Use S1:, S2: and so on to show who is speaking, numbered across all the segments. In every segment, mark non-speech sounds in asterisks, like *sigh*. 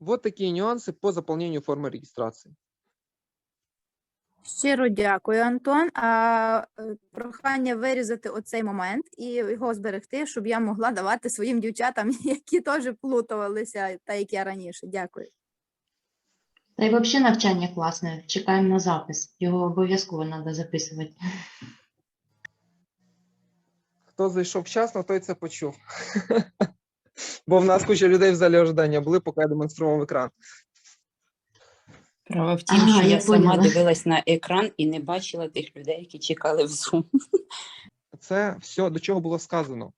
S1: Вот такие нюансы по заполнению формы регистрации.
S2: Щиро дякую, Антон. А е, прохання вирізати оцей момент і його зберегти, щоб я могла давати своїм дівчатам, *laughs* які теж плутувалися, та як я раніше. Дякую.
S3: Та й взагалі навчання класне. Чекаємо на запис. Його обов'язково треба записувати.
S1: Хто зайшов вчасно, той це почув. *laughs* Бо в нас куча людей в залі ожидання були, поки я демонстрував екран.
S4: Справа в тім,
S3: Ага,
S4: що
S3: я
S4: я, сама
S3: поняла.
S4: дивилась на екран і не бачила тих людей, які чекали в Zoom.
S1: Це все до чого було сказано.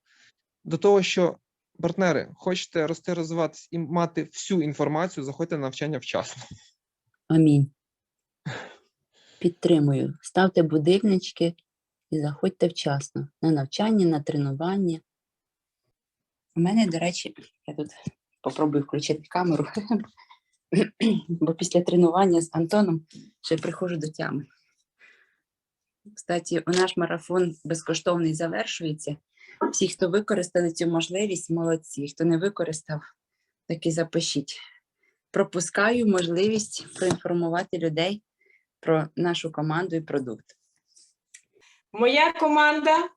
S1: До того, що партнери, хочете рости, розвиватись і мати всю інформацію, заходьте на навчання вчасно.
S4: Амінь. Підтримую. Ставте будильнички і заходьте вчасно на навчання, на тренування. У мене, до речі, я тут попробую включити камеру, *clears throat* бо після тренування з Антоном ще приходжу до тями. Кстати, у наш марафон безкоштовний завершується. Всі, хто використали цю можливість, молодці. Хто не використав, так і запишіть пропускаю можливість проінформувати людей про нашу команду і продукт.
S5: Моя команда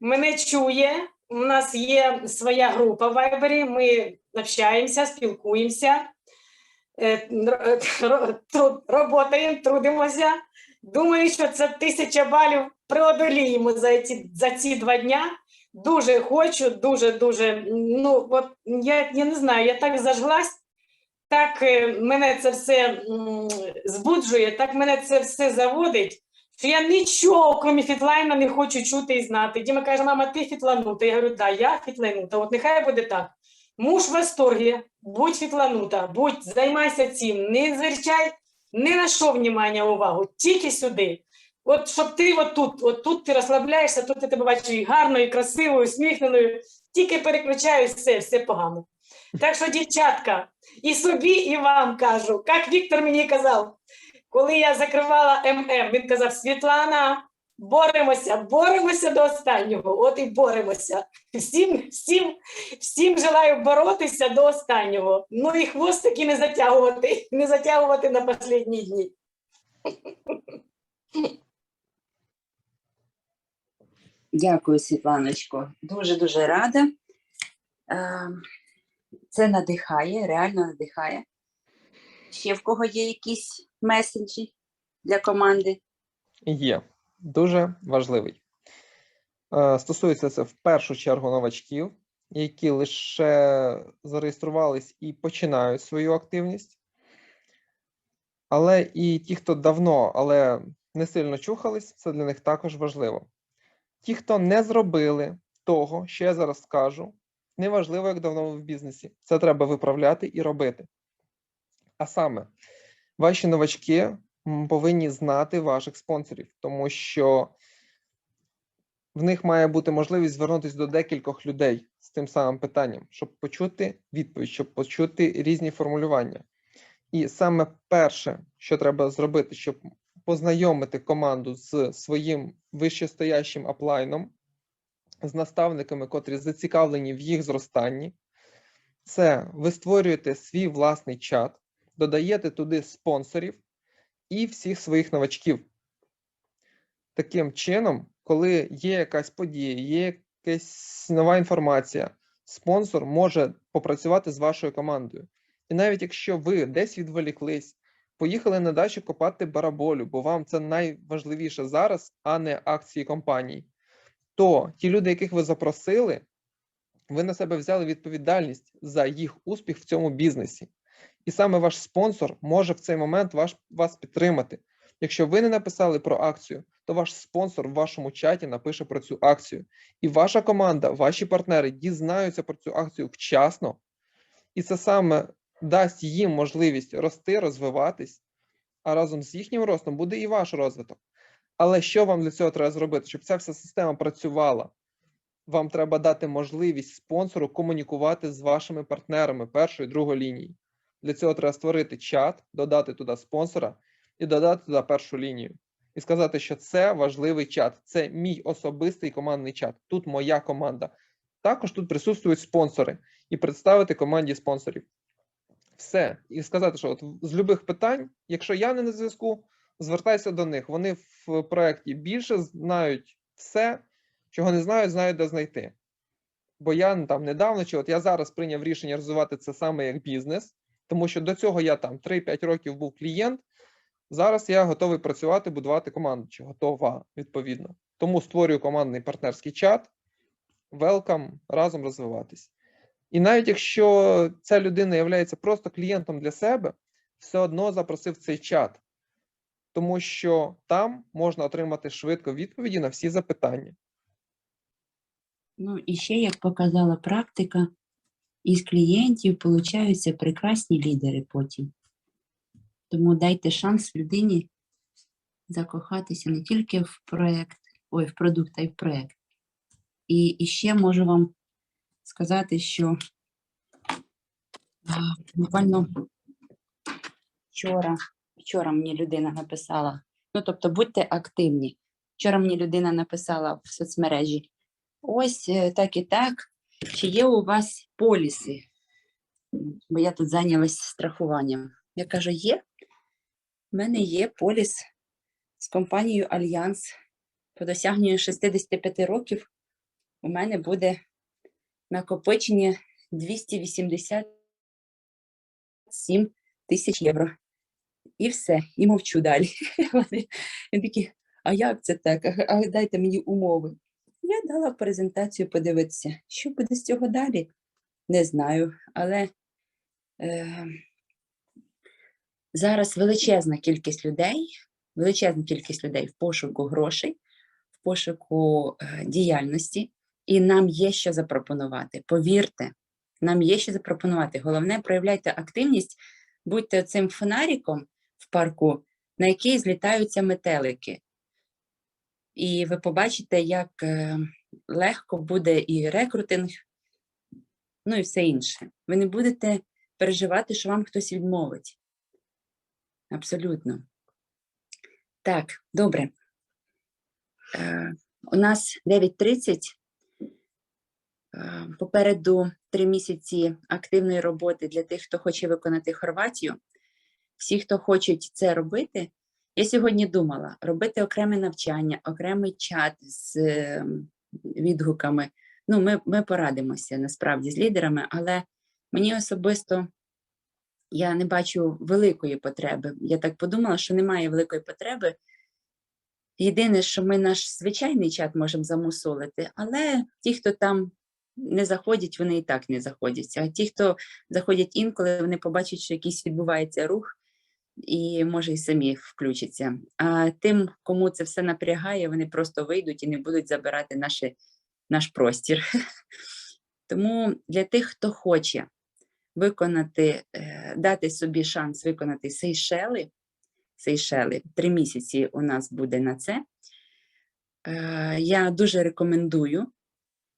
S5: мене чує. У нас є своя група в Viber, Ми общаємося, спілкуємося, е, тру- роботаємо, трудимося. Думаю, що це тисяча балів преодоліємо за ці, за ці два дня. Дуже хочу, дуже, дуже. Ну, от я, я не знаю, я так зажглась, так е, мене це все збуджує, так мене це все заводить що я нічого, крім фітлайна, не хочу чути і знати. Діма каже, мама, ти фітланута. Я говорю, да, я фітланута. От нехай буде так. Муж в восторгі, будь фітланута, будь, займайся цим, не звертай ні на що внимання, увагу, тільки сюди. От щоб ти от от тут ти розслабляєшся, тут я тебе бачу і гарною, і красивою, усміхненою, тільки переключаю все, все погано. Так що, дівчатка, і собі, і вам кажу, як Віктор мені казав, коли я закривала ММ, він казав: Світлана, боремося, боремося до останнього. От і боремося. Всім, всім, всім желаю боротися до останнього. Ну і хвостики не затягувати, не затягувати на останні дні.
S4: Дякую, Світланочко. Дуже дуже рада. Е, Це надихає, реально надихає. Ще в кого є якісь меседжі для команди?
S1: Є дуже важливий. Е, Стосується це в першу чергу новачків, які лише зареєструвались і починають свою активність. Але і ті, хто давно, але не сильно чухались, це для них також важливо. Ті, хто не зробили того, що я зараз скажу, неважливо, як давно ви в бізнесі, це треба виправляти і робити. А саме, ваші новачки повинні знати ваших спонсорів, тому що в них має бути можливість звернутися до декількох людей з тим самим питанням, щоб почути відповідь, щоб почути різні формулювання. І саме перше, що треба зробити, щоб познайомити команду з своїм вищестоящим аплайном, з наставниками, котрі зацікавлені в їх зростанні, це ви створюєте свій власний чат, додаєте туди спонсорів і всіх своїх новачків. Таким чином, коли є якась подія, є якась нова інформація, спонсор може попрацювати з вашою командою. І навіть якщо ви десь відволіклись, поїхали на дачу копати бараболю, бо вам це найважливіше зараз, а не акції компанії, то ті люди, яких ви запросили, ви на себе взяли відповідальність за їх успіх в цьому бізнесі. І саме ваш спонсор може в цей момент ваш, вас підтримати. Якщо ви не написали про акцію, то ваш спонсор в вашому чаті напише про цю акцію. І ваша команда, ваші партнери дізнаються про цю акцію вчасно, і це саме дасть їм можливість рости, розвиватись, а разом з їхнім ростом буде і ваш розвиток. Але що вам для цього треба зробити? Щоб ця вся система працювала, вам треба дати можливість спонсору комунікувати з вашими партнерами першої другої лінії. Для цього треба створити чат, додати туди спонсора і додати туди першу лінію. І сказати, що це важливий чат, це мій особистий командний чат. Тут моя команда. Також тут присутствують спонсори і представити команді спонсорів. Все. І сказати, що от з любих питань, якщо я не на зв'язку, звертайся до них. Вони в проєкті більше знають все, чого не знають, знають, де знайти. Бо я там недавно, чи от я зараз прийняв рішення розвивати це саме як бізнес, тому що до цього я там 3-5 років був клієнт. Зараз я готовий працювати, будувати команду, чи готова відповідно. Тому створюю командний партнерський чат. Welcome, разом розвиватись. І навіть якщо ця людина є просто клієнтом для себе, все одно запросив цей чат, тому що там можна отримати швидко відповіді на всі запитання.
S4: Ну і ще, як показала практика, із клієнтів получаються прекрасні лідери потім. Тому дайте шанс людині закохатися не тільки в проект, ой, в продукт, а й в проект. І, і ще можу вам сказати, що буквально вчора, вчора мені людина написала, ну тобто будьте активні. Вчора мені людина написала в соцмережі. Ось е, так і так. Чи є у вас поліси? Бо я тут зайнялась страхуванням. Я кажу, є. У мене є поліс з компанією Альянс. По досягненню 65 років у мене буде накопичення 287 тисяч євро. І все, і мовчу далі. *laughs* Він такі, а як це так? А дайте мені умови. Я дала презентацію подивитися. Що буде з цього далі? Не знаю. Але е, зараз величезна кількість людей, величезна кількість людей в пошуку грошей, в пошуку е, діяльності, і нам є що запропонувати. Повірте, нам є що запропонувати. Головне, проявляйте активність, будьте цим фонариком в парку, на який злітаються метелики. І ви побачите, як е, легко буде і рекрутинг, ну і все інше. Ви не будете переживати, що вам хтось відмовить. Абсолютно. Так, добре. Е, у нас 9.30. Е, попереду три місяці активної роботи для тих, хто хоче виконати Хорватію. Всі, хто хочуть це робити, я сьогодні думала робити окреме навчання, окремий чат з е, відгуками. Ну, ми, ми порадимося насправді з лідерами, але мені особисто я не бачу великої потреби. Я так подумала, що немає великої потреби. Єдине, що ми наш звичайний чат можемо замусолити, але ті, хто там не заходять, вони і так не заходять. А ті, хто заходять інколи, вони побачать, що якийсь відбувається рух, і може і самі включаться. А тим, кому це все напрягає, вони просто вийдуть і не будуть забирати наші, наш простір. *laughs* Тому для тих, хто хоче виконати, е, дати собі шанс виконати Сейшели, Сейшели, три місяці у нас буде на це. Е, Я дуже рекомендую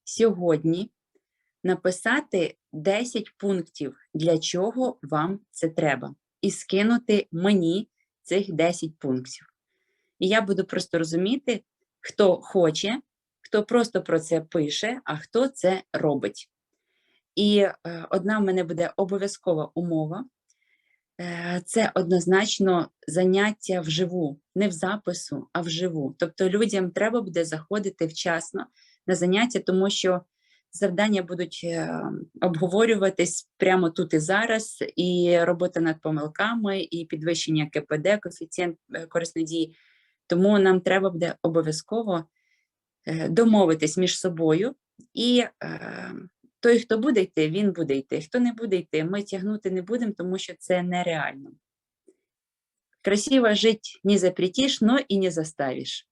S4: сьогодні написати 10 пунктів, для чого вам це треба, і скинути мені цих 10 пунктів. І я буду просто розуміти, хто хоче, хто просто про це пише, а хто це робить. І е, одна в мене буде обов'язкова умова. Е, Це однозначно заняття вживу, не в запису, а вживу. Тобто людям треба буде заходити вчасно на заняття, тому що завдання будуть е, обговорюватись прямо тут і зараз, і робота над помилками, і підвищення КПД, коефіцієнт е, корисної дії. Тому нам треба буде обов'язково е, домовитись між собою, і той, хто буде йти, він буде йти. Хто не буде йти, ми тягнути не будемо, тому що це нереально. Красиво жить не запретишь, но і не заставиш.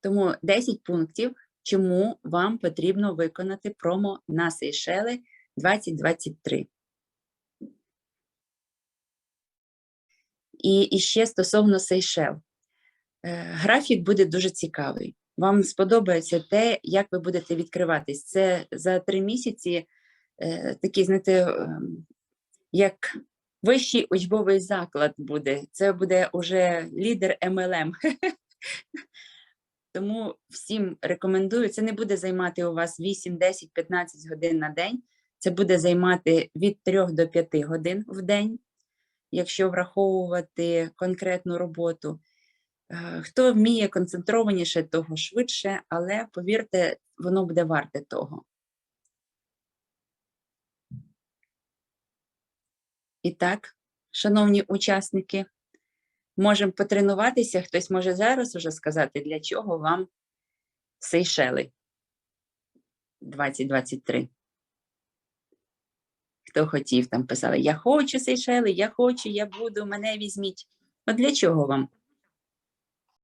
S4: Тому 10 пунктів, чому вам потрібно виконати промо на Сейшели 2023. І, і ще стосовно Сейшел. Е, Графік буде дуже цікавий. Вам сподобається те, як ви будете відкриватись. Це за три місяці е, такий, знаєте, ем, як вищий учбовий заклад буде. Це буде уже лідер MLM. *laughs* Тому всім рекомендую. Це не буде займати у вас 8, 10, 15 годин на день. Це буде займати від 3 до 5 годин в день, якщо враховувати конкретну роботу. Е, Хто вміє концентрованіше, того швидше, але повірте, воно буде варте того. І так, шановні учасники, можемо потренуватися. Хтось може зараз уже сказати, для чого вам Сейшели 2023. Хто хотів, там писали: Я хочу Сейшели, я хочу, я буду, мене візьміть. От для чого вам?